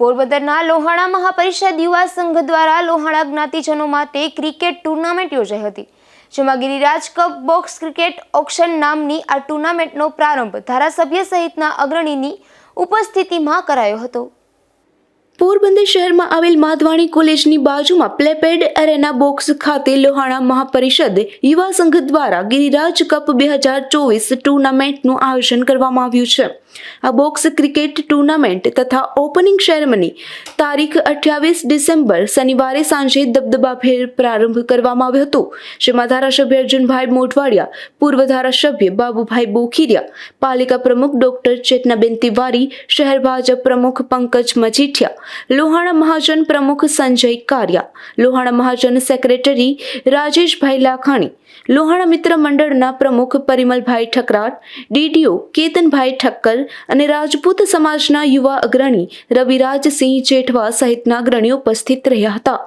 પોરબંદરના લોહાણા મહાપરિષદ યુવા સંઘ દ્વારા લોહાણા જ્ઞાતિજનો માટે ક્રિકેટ ટુર્નામેન્ટ યોજાઈ હતી, જેમાં Giriraj cup, box cricket auction નામની આ ટુર્નામેન્ટનો પ્રારંભ ધારાસભ્ય સહિતના અગ્રણીની ઉપસ્થિતિમાં કરાયો હતો. પોરબંદર શહેરમાં આવેલ માધવાણી કોલેજની બાજુમાં પ્લેપેડ એરેના બોક્સ ખાતે લોહાણા મહાપરિષદ યુવા સંઘ દ્વારા ગિરિરાજ કપ બે હજાર ચોવીસ ટુર્નામેન્ટનું આયોજન કરવામાં આવ્યું છે. આ બોક્સ ક્રિકેટ ટુર્નામેન્ટ તથા ઓપનિંગ સેરેમની તારીખ અઠ્યાવીસ ડિસેમ્બર શનિવારે સાંજે દબદબાભેર પ્રારંભ કરવામાં આવ્યો હતો. જેમાં ધારાસભ્ય અર્જુનભાઈ મોઢવાડિયા, પૂર્વ ધારાસભ્ય બાબુભાઈ બોખીરિયા, પાલિકા પ્રમુખ ડોક્ટર ચેતનાબેન તિવારી, શહેર ભાજપ પ્રમુખ પંકજ મજીઠિયા, લોહાણા મહાજન પ્રમુખ સંજય કારિયા, લોહાણા મહાજન સેક્રેટરી રાજેશભાઈ લાખાણી, લોહાણા મિત્ર મંડળના પ્રમુખ પરિમલભાઈ ઠકરાર ડીડીઓ કેતનભાઈ ઠક્કર અને રાજપૂત સમાજના યુવા અગ્રણી રવિરાજસિંહ જેઠવા સહિતના અગ્રણીઓ ઉપસ્થિત રહ્યા હતા.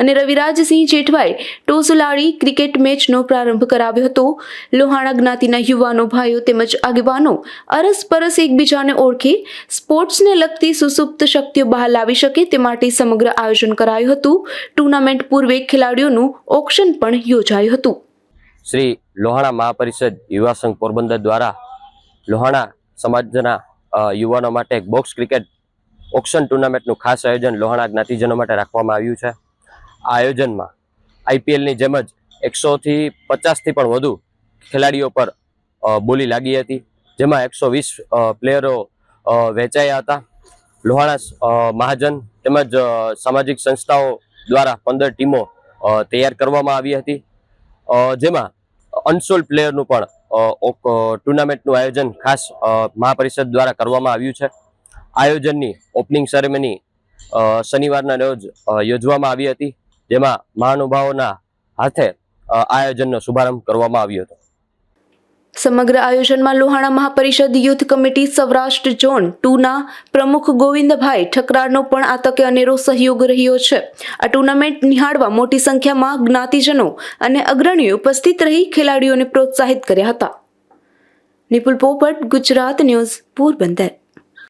અને રવિરાજસિંહ જેઠવાએ ટોસલાડી ક્રિકેટ મેચનો પ્રારંભ કરાવ્યો હતો. લોહાણા જ્ઞાતિના યુવાનો ભાઈઓ તેમજ આગેવાનો અરસપરસ એકબીજાને ઓળખી, સ્પોર્ટ્સને લગતી સુસુપ્ત શક્તિઓ બહાર લાવી શકે તે માટે સમગ્ર આયોજન કરાયું હતું. ટુર્નામેન્ટ પૂર્વે ખેલાડીઓનું ઓક્શન પણ યોજાયું હતું. શ્રી લોહાણા મહાપરિષદ યુવા સંઘ પોરબંદર દ્વારા લોહાણા સમાજના યુવાનો માટે એક બોક્સ ક્રિકેટ ઓક્શન ટુર્નામેન્ટનું ખાસ આયોજન લોહાણા જ્ઞાતિજનો માટે રાખવામાં આવ્યું છે. આ આયોજનમાં આઈપીએલની જેમ જ એકસોથી પચાસથી પણ વધુ ખેલાડીઓ પર બોલી લાગી હતી. જેમાં એકસો વીસ પ્લેયરો વેચાયા હતા. લોહાણા મહાજન તેમજ સામાજિક સંસ્થાઓ દ્વારા પંદર ટીમો તૈયાર કરવામાં આવી હતી. જેમાં અનસોલ્ડ પ્લેયરનું પણ ટુર્નામેન્ટનું આયોજન ખાસ મહાપરિષદ દ્વારા કરવામાં આવ્યું છે. આયોજનની ઓપનિંગ સેરેમની શનિવારના રોજ યોજવામાં આવી હતી. જેમાં મહાનુભાવોના હાથે આયોજનનો શુભારંભ કરવામાં આવ્યો હતો. સમગ્ર આયોજનમાં Lohana Mahaparishad youth committee Saurashtra zone ટુના પ્રમુખ ગોવિંદભાઈ ઠકરારનો પણ આ તકે અનેરો સહયોગ રહ્યો છે. આ ટુર્નામેન્ટ નિહાળવા મોટી સંખ્યામાં જ્ઞાતિજનો અને અગ્રણીઓ ઉપસ્થિત રહી ખેલાડીઓને પ્રોત્સાહિત કર્યા હતા. નિપુલ પોપટ, ગુજરાત ન્યૂઝ, પોરબંદર.